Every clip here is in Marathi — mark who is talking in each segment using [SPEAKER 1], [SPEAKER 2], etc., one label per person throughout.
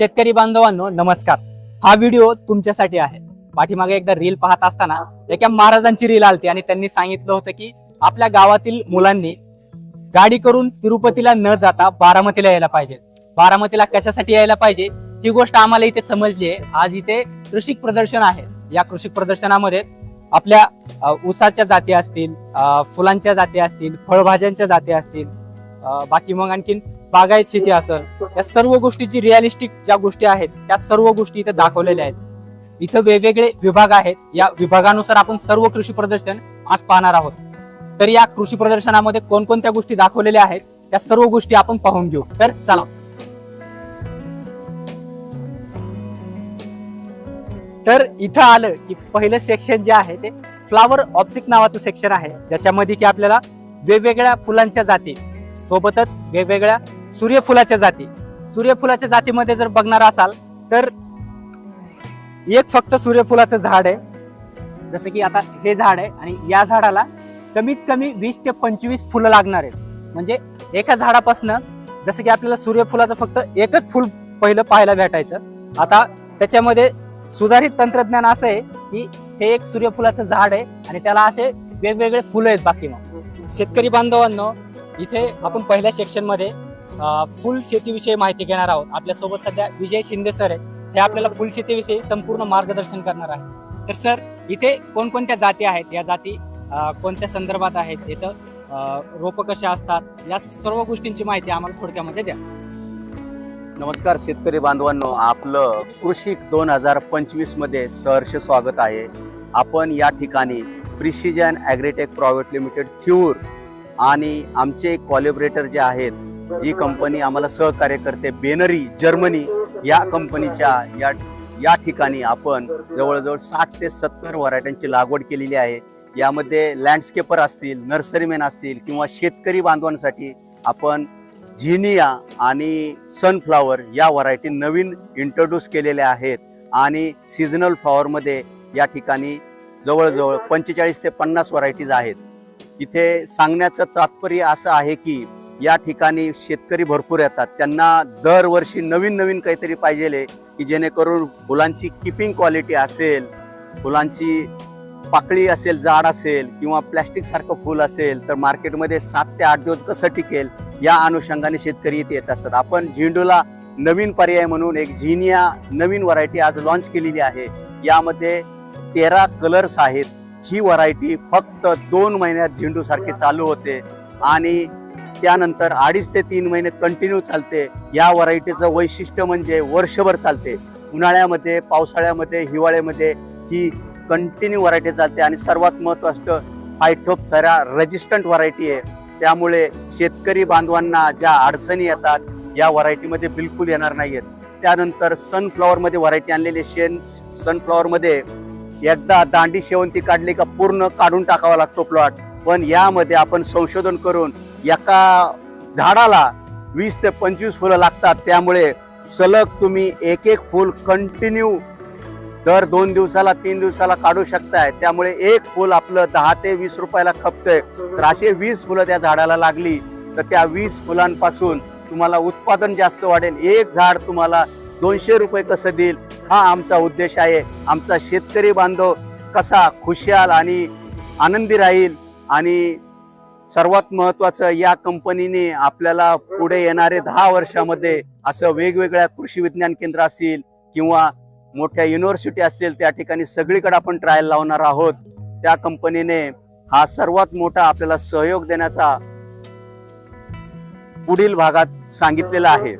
[SPEAKER 1] शेतकरी बांधवांनो नमस्कार. हा व्हिडिओ तुमच्यासाठी आहे. पाठीमागे एकदा रील पाहत असताना एका महाराजांची रील आलती आणि त्यांनी सांगितलं होतं की आपल्या गावातील मुलांनी गाडी करून तिरुपतीला न जाता बारामतीला यायला पाहिजे. बारामतीला कशासाठी यायला पाहिजे? ही गोष्ट आम्हाला इथे समजली आहे. आज इथे कृषी प्रदर्शन आहे. या कृषी प्रदर्शनामध्ये आपल्या ऊसाच्या जाती असतील फुलांच्या जाती असतील फळभाज्यांच्या जाती असतील बाकी मग आणखीन बागायत शेती असेल या सर्व गोष्टीची रिअलिस्टिक ज्या गोष्टी आहेत त्या सर्व गोष्टी इथे दाखवलेल्या आहेत. इथं वेगवेगळे विभाग आहेत. या विभागानुसार आपण सर्व कृषी प्रदर्शन आज पाहणार आहोत. तर या कृषी प्रदर्शनामध्ये कोणकोणत्या गोष्टी दाखवलेल्या आहेत त्या सर्व गोष्टी आपण पाहून घेऊ. तर चला. तर इथं आलं की पहिलं सेक्शन जे आहे ते फ्लावर ऑप्सिक नावाचं सेक्शन आहे. ज्याच्यामध्ये की आपल्याला वेगवेगळ्या फुलांच्या जाती सोबतच वेगवेगळ्या सूर्यफुलाच्या जाती. सूर्यफुलाच्या जातीमध्ये जर बघणार असाल तर एक फक्त सूर्यफुलाचं झाड आहे. जसं की आता हे झाड आहे आणि या झाडाला कमीत कमी वीस ते पंचवीस फुलं लागणार आहेत. म्हणजे एका झाडापासनं जसं की आपल्याला सूर्यफुलाचं फक्त एकच फुल पहिलं पाहायला भेटायचं. आता त्याच्यामध्ये सुधारित तंत्रज्ञान असं आहे की हे एक सूर्यफुलाचं झाड आहे आणि त्याला असे वेगवेगळे फुलं आहेत बाकी मग. शेतकरी बांधवांनो इथे आपण पहिल्या सेक्शनमध्ये फुल शेतीविषयी माहिती घेणार आहोत. आपल्यासोबत सध्या विजय शिंदे सर आहेत. हे आपल्याला फुल शेतीविषयी संपूर्ण मार्गदर्शन करणार आहेत. तर सर इथे कोणकोणत्या जाती आहेत? या जाती कोणत्या संदर्भात आहेत? याचं रोपं कसे असतात? या सर्व गोष्टींची माहिती आम्हाला थोडक्यामध्ये द्या.
[SPEAKER 2] नमस्कार शेतकरी बांधवांनो. आपलं कृषी दोन हजार पंचवीसमध्ये सहर्ष स्वागत आहे. आपण या ठिकाणी प्रिसिजन ॲग्रीटेक प्रायव्हेट लिमिटेड थ्यूर आणि आमचे कॉलिब्रेटर जे आहेत जी कंपनी आम्हाला सहकार्य करते बेनरी जर्मनी या कंपनीच्या या या ठिकाणी आपण जवळजवळ साठ ते सत्तर व्हरायट्यांची लागवड केलेली आहे. यामध्ये लँडस्केपर असतील नर्सरीमॅन असतील किंवा शेतकरी बांधवांसाठी आपण झिनिया आणि सनफ्लावर या व्हरायटी नवीन इंट्रोड्यूस केलेल्या आहेत आणि सिजनल फ्लॉवरमध्ये या ठिकाणी जवळजवळ पंचेचाळीस ते पन्नास व्हरायटीज आहेत. इथे सांगण्याचं तात्पर्य असं आहे की या ठिकाणी शेतकरी भरपूर येतात. त्यांना दरवर्षी नवीन नवीन काहीतरी पाहिजे की जेणेकरून फुलांची किपिंग क्वालिटी असेल फुलांची पाकळी असेल जाड असेल किंवा प्लॅस्टिकसारखं फुल असेल तर मार्केटमध्ये सात ते आठ दिवस कसं टिकेल या अनुषंगाने शेतकरी इथे येत असतात. आपण झेंडूला नवीन पर्याय म्हणून एक झिनिया नवीन व्हरायटी आज लॉन्च केलेली आहे. यामध्ये तेरा कलर्स आहेत. ही व्हरायटी फक्त दोन महिन्यात झेंडूसारखी चालू होते. आणि त्यानंतर अडीच ते तीन महिने कंटिन्यू चालते. या व्हरायटीचं वैशिष्ट्य म्हणजे वर्षभर चालते. उन्हाळ्यामध्ये पावसाळ्यामध्ये हिवाळ्यामध्ये ही कंटिन्यू व्हरायटी चालते आणि सर्वात महत्वाचं फायटोथेरा रेजिस्टंट व्हरायटी आहे. त्यामुळे शेतकरी बांधवांना ज्या अडचणी येतात या व्हरायटीमध्ये बिलकुल येणार नाही आहेत त्यानंतर सनफ्लॉवरमध्ये व्हरायटी आणलेली शेन सनफ्लॉवरमध्ये एकदा दांडी शेवंती काढली का पूर्ण काढून टाकावा लागतो प्लॉट पण यामध्ये आपण संशोधन करून एका झाडाला वीस ते पंचवीस फुलं लागतात. त्यामुळे सलग तुम्ही एक एक फुल कंटिन्यू दर दोन दिवसाला तीन दिवसाला काढू शकताय. त्यामुळे एक फुल आपलं दहा ते वीस रुपयाला खपतंय. तर असे वीस फुलं त्या झाडाला लागली तर त्या वीस फुलांपासून तुम्हाला उत्पादन जास्त वाढेल. एक झाड तुम्हाला दोनशे रुपये कसं देईल? हा आमचा उद्देश आहे. आमचा शेतकरी बांधव कसा खुशाल आणि आनंदी राहील आणि सर्वात महत्वाचं या कंपनीने आपल्याला पुढे येणारे दहा वर्षामध्ये असं वेगवेगळ्या कृषी विज्ञान केंद्र असतील किंवा मोठ्या युनिव्हर्सिटी असतील त्या ठिकाणी सगळीकडे आपण ट्रायल लावणार आहोत. त्या कंपनीने हा सर्वात मोठा आपल्याला सहयोग देण्याचा पुढील भागात सांगितलेला आहे.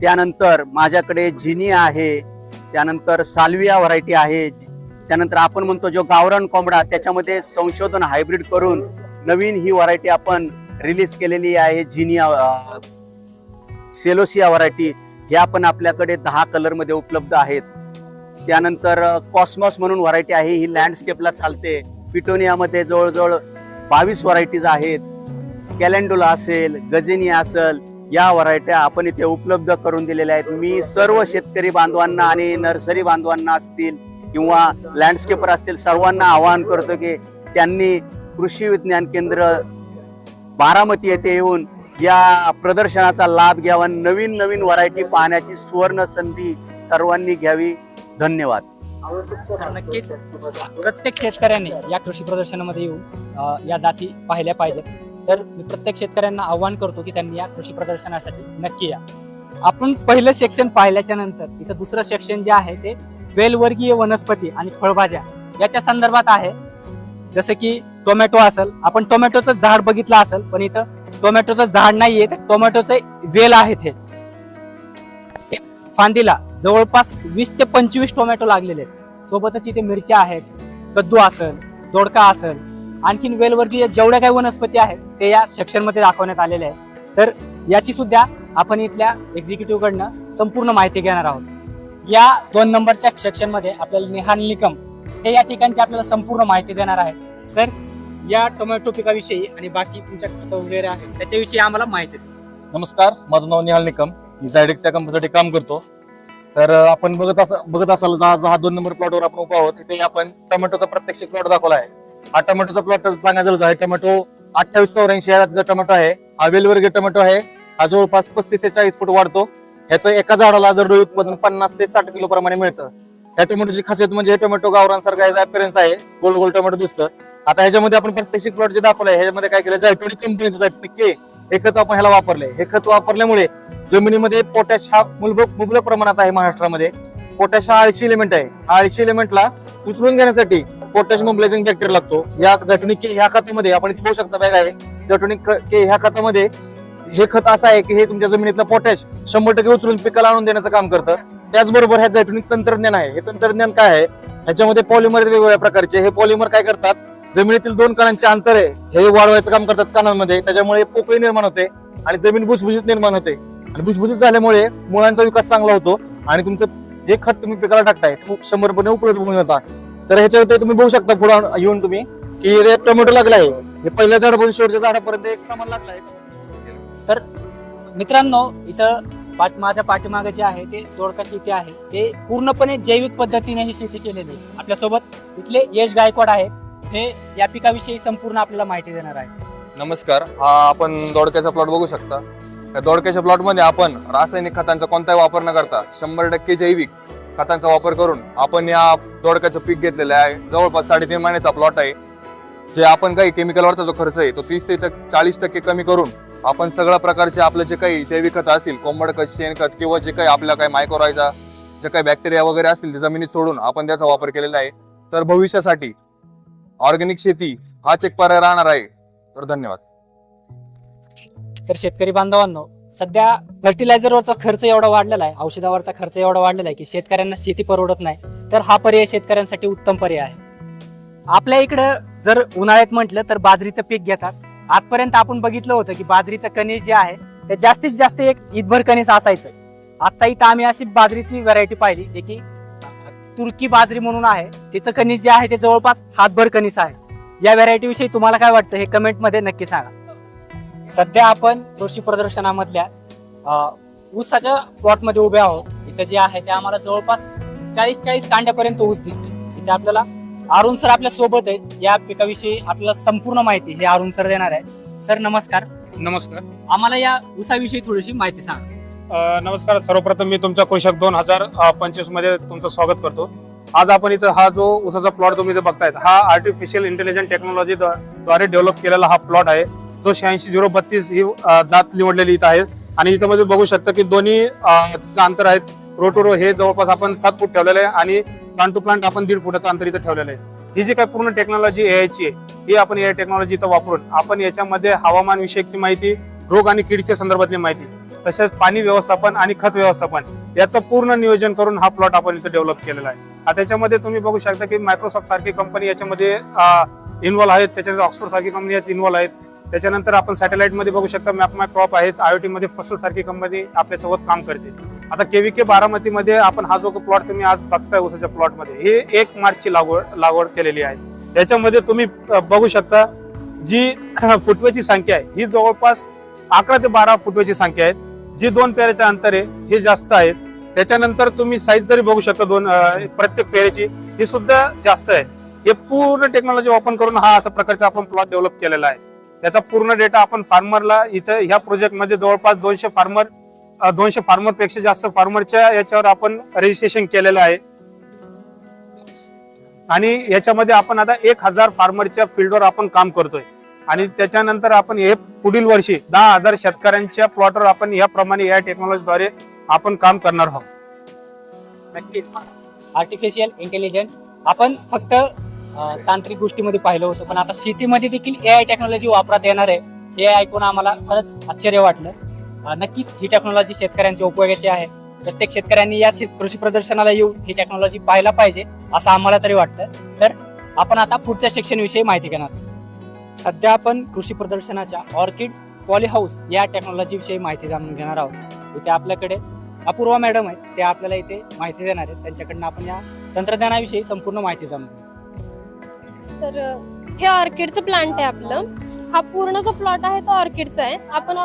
[SPEAKER 2] त्यानंतर माझ्याकडे जिनिया आहे त्यानंतर साल्विया व्हरायटी आहे त्यानंतर आपण म्हणतो जो गावरान कोंबडा त्याच्यामध्ये संशोधन हायब्रिड करून नवीन ही व्हरायटी आपण रिलीज केलेली आहे जिनिया सेलोसिया व्हरायटी ह्या पण आपल्याकडे दहा कलरमध्ये उपलब्ध आहेत. त्यानंतर कॉस्मॉस म्हणून व्हरायटी आहे. ही लँडस्केपला चालते. पिटोनियामध्ये जवळजवळ बावीस व्हरायटीज आहेत. कॅलेंडोला असेल गजेनिया असेल या व्हरायट्या आपण इथे उपलब्ध करून दिलेल्या आहेत. मी सर्व शेतकरी बांधवांना आणि नर्सरी बांधवांना असतील किंवा लँडस्केपर असतील सर्वांना आवाहन करतो की त्यांनी कृषी विज्ञान केंद्र बारामती येथे येऊन या प्रदर्शनाचा लाभ घ्यावा. नवीन नवीन व्हरायटी पाहण्याची सुवर्ण संधी सर्वांनी घ्यावी. धन्यवाद.
[SPEAKER 1] नक्कीच प्रत्येक शेतकऱ्याने या कृषी प्रदर्शनामध्ये येऊन या जाती पाहिल्या पाहिजेत. तर मी प्रत्येक शेतकऱ्यांना आव्हान करतो की त्यांनी या कृषी प्रदर्शनासाठी नक्की या. आपण पहिलं सेक्शन पाहिल्याच्या नंतर इथं दुसरं सेक्शन जे आहे ते वेलवर्गीय वनस्पती आणि फळभाज्या याच्या संदर्भात आहे. जसं की टोमॅटो असेल आपण टोमॅटोचं झाड बघितलं असेल पण इथं टोमॅटोचं झाड नाहीये तर टोमॅटोचे वेल आहेत हे. फांदीला जवळपास वीस ते पंचवीस टोमॅटो लागलेले आहेत. सोबतच इथे मिरच्या आहेत कद्दू असेल दोडका असेल आणखीन वेलवर्गीय जेवढ्या काही वनस्पती आहेत ते या सेक्शनमध्ये दाखवण्यात आलेले आहे तर याची सुद्धा आपण इथल्या एक्झिक्युटिव्ह कडनं संपूर्ण माहिती घेणार आहोत. या दोन नंबरच्या सेक्शनमध्ये आपल्याला निहान निकम हे या ठिकाणची आपल्याला संपूर्ण माहिती देणार आहेत. सर या टोमॅटो पिकाविषयी आणि बाकी तुमच्या खतं वगैरे आहे त्याच्याविषयी आम्हाला माहिती द्या.
[SPEAKER 3] नमस्कार माझं नाव निहाल निकम. मी झायडेक्स या कंपनीसाठी काम करतो. तर अं, आपण बघत असा बघत असाल तर आज हा दोन नंबर प्लॉटवर आपण उभा आहोत. इथे आपण टोमॅटोचा प्रत्यक्ष प्लॉट दाखवला आहे. हा टोमॅटोचा प्लॉट सांगायचं झालं तर हा टोमॅटो अठ्ठावीस चौऱ्याऐंशी या टोमॅटो आहे हा वेलवर्गीय टोमॅटो आहे. हा जवळपास पस्तीस ते चाळीस फूट वाढतो. ह्याचं एका झाडाला जर रोज उत्पादन पन्नास ते साठ किलो प्रमाणे मिळतं. या टोमॅटोची खासियत म्हणजे हे टोमॅटो गावरांसारखा अपिअरन्स आहे. गोल गोल टोमॅटो दिसतं. आता ह्याच्यामध्ये आपण प्रत्यक्ष प्लॉट जे दाखवलंय ह्याच्यामध्ये काय केलं जायटोनिक कंपनीचं जायटोनिक के हे खत आपण ह्याला वापरले. हे खत वापरल्यामुळे जमिनीमध्ये पोटॅश हा मुबलक मुबलक प्रमाणात आहे महाराष्ट्रामध्ये. पोटॅश हा आळशी एलिमेंट आहे. हा आळशी एलिमेंटला उचलून घेण्यासाठी पोटॅश मोबिलायझिंग फॅक्टर लागतो. या जायटोनिक के ह्या खतामध्ये आपण इथे बघू शकता बॅग आहे जायटोनिक के ह्या खतामध्ये हे खत असं आहे की हे तुमच्या जमिनीतलं पोटॅश शंभर टक्के उचलून पिकाला आणून देण्याचं काम करतं. त्याचबरोबर ह्या जायटोनिक तंत्रज्ञान आहे. हे तंत्रज्ञान काय आहे? ह्याच्यामध्ये पॉलिमर वेगवेगळ्या प्रकारचे. हे पॉलिमर काय करतात? जमिनीतील दोन कणांचे अंतर आहे. हे वाढवायचं काम करतात कणांमध्ये. त्याच्यामुळे पोकळी निर्माण होते आणि जमीन भुसभुजीत निर्माण होते. आणि भुसभुजीत झाल्यामुळे मुळांचा विकास चांगला होतो आणि तुमचं जे खत तुम्ही पिकाला टाकताय शंभरपणे उपलब्ध होऊन जाता तर ह्याच्यावर तुम्ही बघू शकता पुढे येऊन तुम्ही की टोमॅटो लागला आहे हे पहिल्या झाडापासून शेवटच्या झाडापर्यंत एक समान लागला आहे.
[SPEAKER 1] तर मित्रांनो इथं पाठ माझ्या पाठीमागे जे आहे ते दोडका शेती आहे. ते पूर्णपणे जैविक पद्धतीने ही शेती केलेली आहे. आपल्यासोबत इथले यश गायकवाड आहेत. हे या पिकाविषयी संपूर्ण आपल्याला माहिती देणार आहे.
[SPEAKER 3] नमस्कार हा आपण दोडक्याचा प्लॉट बघू शकता. त्या दोडक्याच्या प्लॉटमध्ये आपण रासायनिक खतांचा कोणताही वापर न करता शंभर टक्के जैविक खतांचा वापर करून आपण या दोडक्याचं पीक घेतलेलं आहे. जवळपास साडेतीन महिन्याचा प्लॉट आहे. जे आपण काही केमिकलवरचा जो खर्च आहे तो तीस ते चाळीस टक्के कमी करून आपण सगळ्या प्रकारचे आपलं जे काही जैविक खत असतील कोंबड खत शेणखत किंवा जे काही आपल्या काही मायक्रोरायझा जे काही बॅक्टेरिया वगैरे असतील ते जमिनीत सोडून आपण त्याचा वापर केलेला आहे. तर भविष्यासाठी ऑर्गॅनिक शेती हाच एक पर्याय राहणार आहे. तर धन्यवाद.
[SPEAKER 1] तर शेतकरी बांधवांनो सध्या फर्टिलायझरवरचा खर्च एवढा वाढलेला आहे औषधावरचा खर्च एवढा वाढलेला आहे की शेतकऱ्यांना शेती परवडत नाही. तर हा पर्याय शेतकऱ्यांसाठी उत्तम पर्याय आहे. आपल्या इकडं जर उन्हाळ्यात म्हटलं तर बाजरीचं पीक घेतात. आजपर्यंत आपण बघितलं होतं की बाजरीचं कणीस जे आहे ते जास्तीत जास्त एक ईदभर कणीस असायचं. आता इथं आम्ही अशी बाजरीची व्हरायटी पाहिली जे की तुर्की बाजरी म्हणून आहे. तिचं कणीस जे आहे ते जवळपास हातभर कणीस आहे. या व्हरायटी विषयी तुम्हाला काय वाटतं हे कमेंटमध्ये नक्की सांगा. सध्या आपण कृषी प्रदर्शनामधल्या अ, ऊसाच्या प्लॉटमध्ये उभे आहोत. इथं जे आहे ते आम्हाला जवळपास चाळीस चाळीस कांड्यापर्यंत ऊस दिसते इथे आपल्याला अरुण सर आपल्यासोबत आहेत. या पिकाविषयी आपल्याला संपूर्ण माहिती हे अरुण सर देणार आहेत. सर नमस्कार.
[SPEAKER 4] नमस्कार.
[SPEAKER 1] आम्हाला या ऊसाविषयी थोडीशी माहिती सांगा.
[SPEAKER 4] नमस्कार. सर्वप्रथम मी तुमच्या कोशक दोन हजार पंचवीसमध्ये तुमचं स्वागत करतो. आज आपण इथं हा जो उसाचा प्लॉट तुम्ही इथं बघतायत हा आर्टिफिशियल इंटेलिजंट टेक्नॉलॉजी द्वारे डेव्हलप केलेला हा प्लॉट आहे. जो शहाऐंशी झिरो बत्तीस ही जात निवडलेली इथं आहे. आणि इथं मध्ये बघू शकता की दोन्ही अंतर आहेत. रो टू रो हे जवळपास आपण सात फूट ठेवलेलं आहे आणि प्लांट टू प्लांट आपण दीड फुटाचं अंतर इथं ठेवलेलं आहे. ही जी काही पूर्ण टेक्नॉलॉजी एआयची आहे ही आपण ए टेक्नॉलॉजी इथं वापरून आपण याच्यामध्ये हवामान विषयकची माहिती रोग आणि किडीच्या संदर्भातली माहिती तसेच पाणी व्यवस्थापन आणि खत व्यवस्थापन याचं पूर्ण नियोजन करून हा प्लॉट आपण इथे डेव्हलप केलेला आहे. त्याच्यामध्ये तुम्ही बघू शकता की मायक्रोसॉफ्ट सारखी कंपनी याच्यामध्ये इन्व्हॉल्व्ह आहेत. त्याच्यानंतर ऑक्सफोर्ड सारखी कंपनी यात इन्व्हॉल्व्ह आहेत. त्याच्यानंतर आपण सॅटेलाइटमध्ये बघू शकता मॅप माय क्रॉप आहेत. आयओटी मध्ये फसल सारखी कंपनी आपल्यासोबत काम करते. आता केव्हीके के बारामतीमध्ये आपण हा जो प्लॉट तुम्ही आज बघताय उसाच्या प्लॉटमध्ये हे एक मार्चची लागवड लागवड केलेली आहे. याच्यामध्ये तुम्ही बघू शकता जी फुटवेची संख्या आहे ही जवळपास अकरा ते बारा फुटवेची संख्या आहे. जी दोन पेऱ्याचे अंतर आहे हे जास्त आहेत त्याच्यानंतर तुम्ही साईज जरी बघू शकता दोन प्रत्येक पेऱ्याची ही सुद्धा जास्त आहे. हे पूर्ण टेक्नॉलॉजी वापर करून हा अशा प्रकारचा आपण प्लॉट डेव्हलप केलेला आहे. त्याचा पूर्ण डेटा आपण फार्मरला इथं ह्या प्रोजेक्टमध्ये जवळपास दोनशे फार्मर दोनशे फार्मरपेक्षा जास्त फार्मरच्या याच्यावर आपण रजिस्ट्रेशन केलेलं आहे. आणि याच्यामध्ये आपण आता एक हजार फार्मरच्या फील्डवर आपण काम करतोय. आणि त्याच्यानंतर आपण हे पुढील वर्षी दहा हजार शेतकऱ्यांच्या प्लॉटवर आपण याप्रमाणे या टेक्नॉलॉजीद्वारे आपण काम करणार आहोत.
[SPEAKER 1] नक्कीच. आर्टिफिशियल इंटेलिजन्स आपण फक्त तांत्रिक गोष्टीमध्ये पाहिलं होतं पण आता शेतीमध्ये देखील ए आय टेक्नॉलॉजी वापरात येणार आहे. हे ऐकून आम्हाला खरंच आश्चर्य वाटलं. नक्कीच ही टेक्नॉलॉजी शेतकऱ्यांच्या उपयोगाची आहे. प्रत्येक शेतकऱ्यांनी या कृषी प्रदर्शनाला येऊन ही टेक्नॉलॉजी पाहायला पाहिजे असं आम्हाला तरी वाटतं. तर आपण आता पुढच्या सेक्शन विषयी माहिती घेणार आहोत. सध्या आपण कृषी प्रदर्शनाच्या ऑर्किड पॉलीहाऊस या टेक्नॉलॉजीविषयी माहिती जाणून घेणार आहोत. इथे आपल्याकडे अपूर्वा मॅडम आहेत. ते आपल्याला इथे माहिती देणार आहेत. त्यांच्याकडनं आपण या तंत्रज्ञानाविषयी संपूर्ण माहिती जाणून घेऊ.
[SPEAKER 5] तर हे ऑर्किडचं प्लांट आहे आपलं. हा पूर्ण जो प्लॉट आहे तो ऑर्किडचा आहे. आपण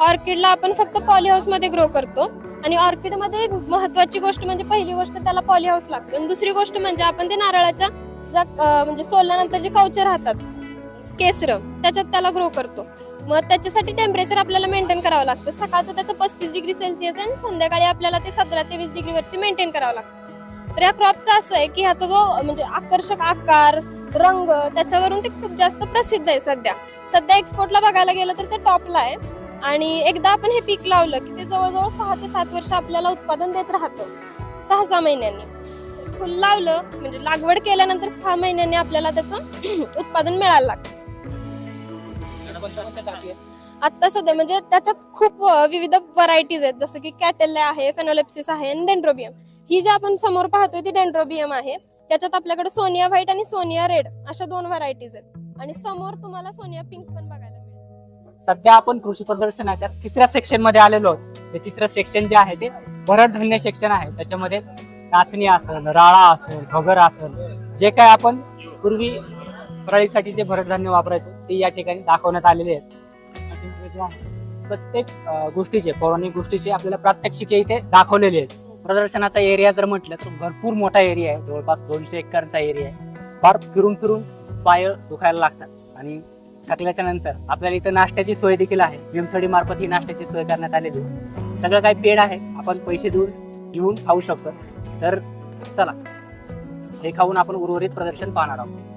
[SPEAKER 5] ऑर्किडला आपण फक्त पॉलीहाऊसमध्ये ग्रो करतो. आणि ऑर्किडमध्ये महत्वाची गोष्ट म्हणजे पहिली गोष्ट त्याला पॉलीहाऊस लागतो. आणि दुसरी गोष्ट म्हणजे आपण ते नारळाच्या ज्या म्हणजे सोलल्यानंतर जे कवचे राहतात केसर त्याच्यात त्याला ग्रो करतो. मग त्याच्यासाठी टेम्परेचर आपल्याला मेंटेन करावं लागतं. सकाळचं त्याचं पस्तीस डिग्री सेल्सिअस आणि संध्याकाळी आपल्याला ते सतरा ते वीस डिग्री वरती मेंटेन करावं लागतं. तर या क्रॉपचं असं आहे की ह्याचा जो म्हणजे आकर्षक आकार रंग त्याच्यावरून ते खूप जास्त प्रसिद्ध आहे सध्या. सध्या एक्सपोर्टला बघायला गेलं तर ते टॉपला आहे. आणि एकदा आपण हे पीक लावलं की ते जवळजवळ सहा ते सात वर्ष आपल्याला उत्पादन देत राहतं. सहा सहा महिन्यांनी. फुल लावलं म्हणजे लागवड केल्यानंतर सहा महिन्यांनी आपल्याला त्याचं उत्पादन मिळायला लागतं. आता सध्या म्हणजे त्याच्यात खूप विविध व्हरायटीज आहेत. जसं की कॅटेल्या आहे फेनोलेप्सिस आहे आणि डेंड्रोबियम ही जी आपण समोर पाहतोय ती डेंड्रोबियम आहे. त्याच्यात आपल्याकडे सोनिया व्हाईट आणि सोनिया रेड अशा दोन व्हरायटीज आहेत. आणि समोर तुम्हाला सोनिया पिंक पण बघायला मिळेल.
[SPEAKER 1] सध्या आपण कृषी प्रदर्शनाच्या तिसऱ्या सेक्शनमध्ये आलेलो आहोत. हे तिसरं सेक्शन जे आहे ते भरडधान्य सेक्शन आहे. त्याच्यामध्ये नाचणी असेल राळा असेल भगर असेल जे काय आपण पूर्वी फराळीसाठी जे भरडधान्य वापरायचो ते या ठिकाणी दाखवण्यात आलेले आहेत. प्रत्येक गोष्टीचे पौराणिक गोष्टीचे आपल्याला प्रात्यक्षिके इथे दाखवलेले आहेत. प्रदर्शनाचा एरिया जर म्हटलं तर भरपूर मोठा एरिया आहे. जवळपास दोनशे एकरचा एरिया आहे. फार फिरून फिरून पाय दुखायला लागतात. आणि थकल्याच्या नंतर आपल्याला इथं नाश्त्याची सोय देखील आहे. भीमथडी मार्फत ही नाश्त्याची सोय करण्यात आलेली आहे. सगळं काही पेड आहे. आपण पैसे देऊन घेऊन खाऊ शकतो. तर चला हे खाऊन आपण उर्वरित प्रदर्शन पाहणार आहोत.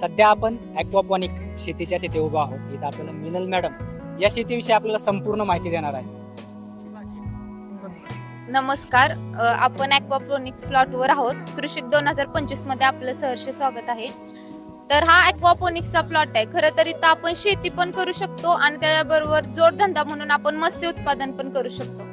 [SPEAKER 1] सध्या आपण ॲक्वापॉनिक शेतीच्या तिथे उभा आहोत. इथं आपल्याला मिनल मॅडम या शेतीविषयी आपल्याला संपूर्ण माहिती देणार आहे
[SPEAKER 6] नमस्कार. आपण ॲक्वापॉनिक्स प्लॉटवर आहोत. कृषी दोन हजार पंचवीसमध्ये आपलं सहर्ष स्वागत आहे. तर हा ॲक्वापोनिक्सचा प्लॉट आहे. खरं तर इथं आपण शेती पण करू शकतो आणि त्याबरोबर जोडधंदा म्हणून आपण मत्स्य उत्पादन पण करू शकतो.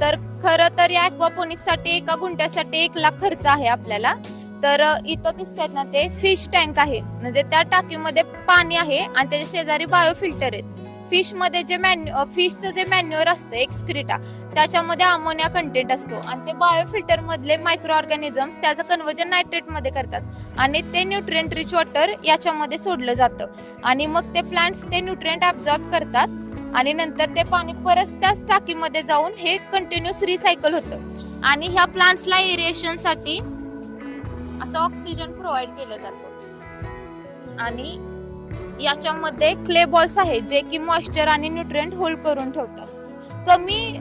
[SPEAKER 6] तर खरं तर या ॲक्वापोनिक्ससाठी एका गुंठ्यासाठी एक लाख खर्च आहे आपल्याला. तर इथं दिसतात ना ते फिश टँक आहे. म्हणजे त्या टाकीमध्ये पाणी आहे आणि त्याच्या शेजारी बायोफिल्टर आहेत. फिशमध्ये जे मॅन्यू फिशचं जे मॅन्युअर असतं एक्सक्रिटा त्याच्यामध्ये अमोनिया कंटेंट असतो. आणि ते बायोफिल्टर मधले मायक्रो ऑर्गॅनिझम्स त्याचं कन्वर्जन नायट्रेटमध्ये करतात. आणि ते न्यूट्रिएंट रिच वॉटर याच्यामध्ये सोडलं जातं. आणि मग ते प्लांट्स ते न्यूट्रिएंट ऍब्झॉर्ब करतात. आणि नंतर ते पाणी परत त्याच टाकीमध्ये जाऊन हे कंटिन्युअस रिसायकल होतं. आणि ह्या प्लांट्सला एरिएशनसाठी असं ऑक्सिजन प्रोव्हाइड केलं जातं. आणि याच्यामध्ये क्ले बॉल्स आहेत जे की मॉइश्चर आणि न्यूट्रिएंट होल्ड करून ठेवतात. कमी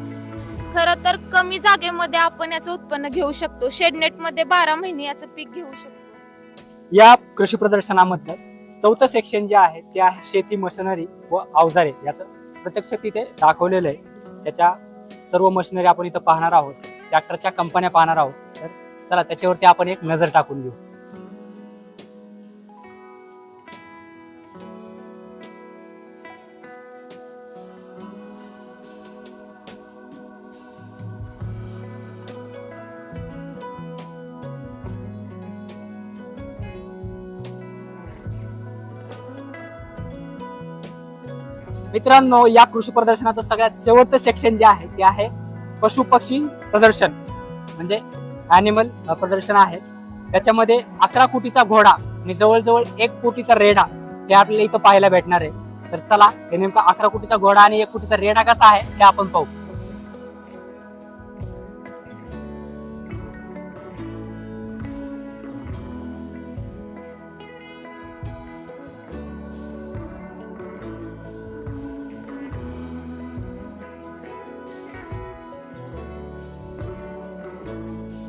[SPEAKER 6] खर तर कमी जागेमध्ये आपण याचं उत्पन्न घेऊ शकतो. शेडनेटमध्ये बारा महिने याचं पीक घेऊ शकतो.
[SPEAKER 1] या कृषी प्रदर्शनामधलं चौथं सेक्शन जे आहे ते आहे शेती मशिनरी व अवजारे. याचं प्रत्यक्ष तिथे दाखवलेलं आहे. त्याच्या सर्व मशिनरी आपण इथं पाहणार आहोत. ट्रॅक्टरच्या कंपन्या पाहणार आहोत. चला त्याच्यावरती आपण एक नजर टाकून घेऊ. मित्रांनो या कृषी प्रदर्शनाचं सगळ्यात शेवटचं सेक्शन जे आहे ते आहे पशु पक्षी प्रदर्शन. म्हणजे अॅनिमल प्रदर्शन आहे. त्याच्यामध्ये अकरा कोटीचा घोडा आणि जवळजवळ एक कोटीचा रेडा हे आपल्याला इथं पाहायला भेटणार आहे. तर चला हे नेमका अकरा कोटीचा घोडा आणि एक कोटीचा रेडा कसा आहे हे आपण पाहू.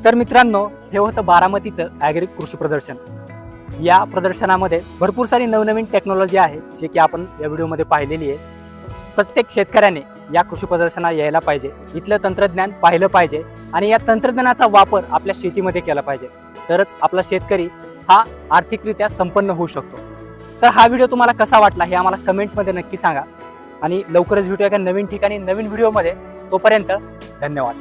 [SPEAKER 1] तर मित्रांनो हे होतं बारामतीचं ॲग्रिक कृषी प्रदर्शन. या प्रदर्शनामध्ये भरपूर सारी नवनवीन टेक्नॉलॉजी आहे जे की आपण या व्हिडिओमध्ये पाहिलेली आहे. प्रत्येक शेतकऱ्याने या कृषी प्रदर्शनात यायला पाहिजे. इथलं तंत्रज्ञान पाहिलं पाहिजे आणि या तंत्रज्ञानाचा वापर आपल्या शेतीमध्ये केला पाहिजे. तरच आपला शेतकरी हा आर्थिकरित्या संपन्न होऊ शकतो. तर हा व्हिडिओ तुम्हाला कसा वाटला हे आम्हाला कमेंटमध्ये नक्की सांगा. आणि लवकरच भेटूया एका नवीन ठिकाणी नवीन व्हिडिओमध्ये. तोपर्यंत धन्यवाद.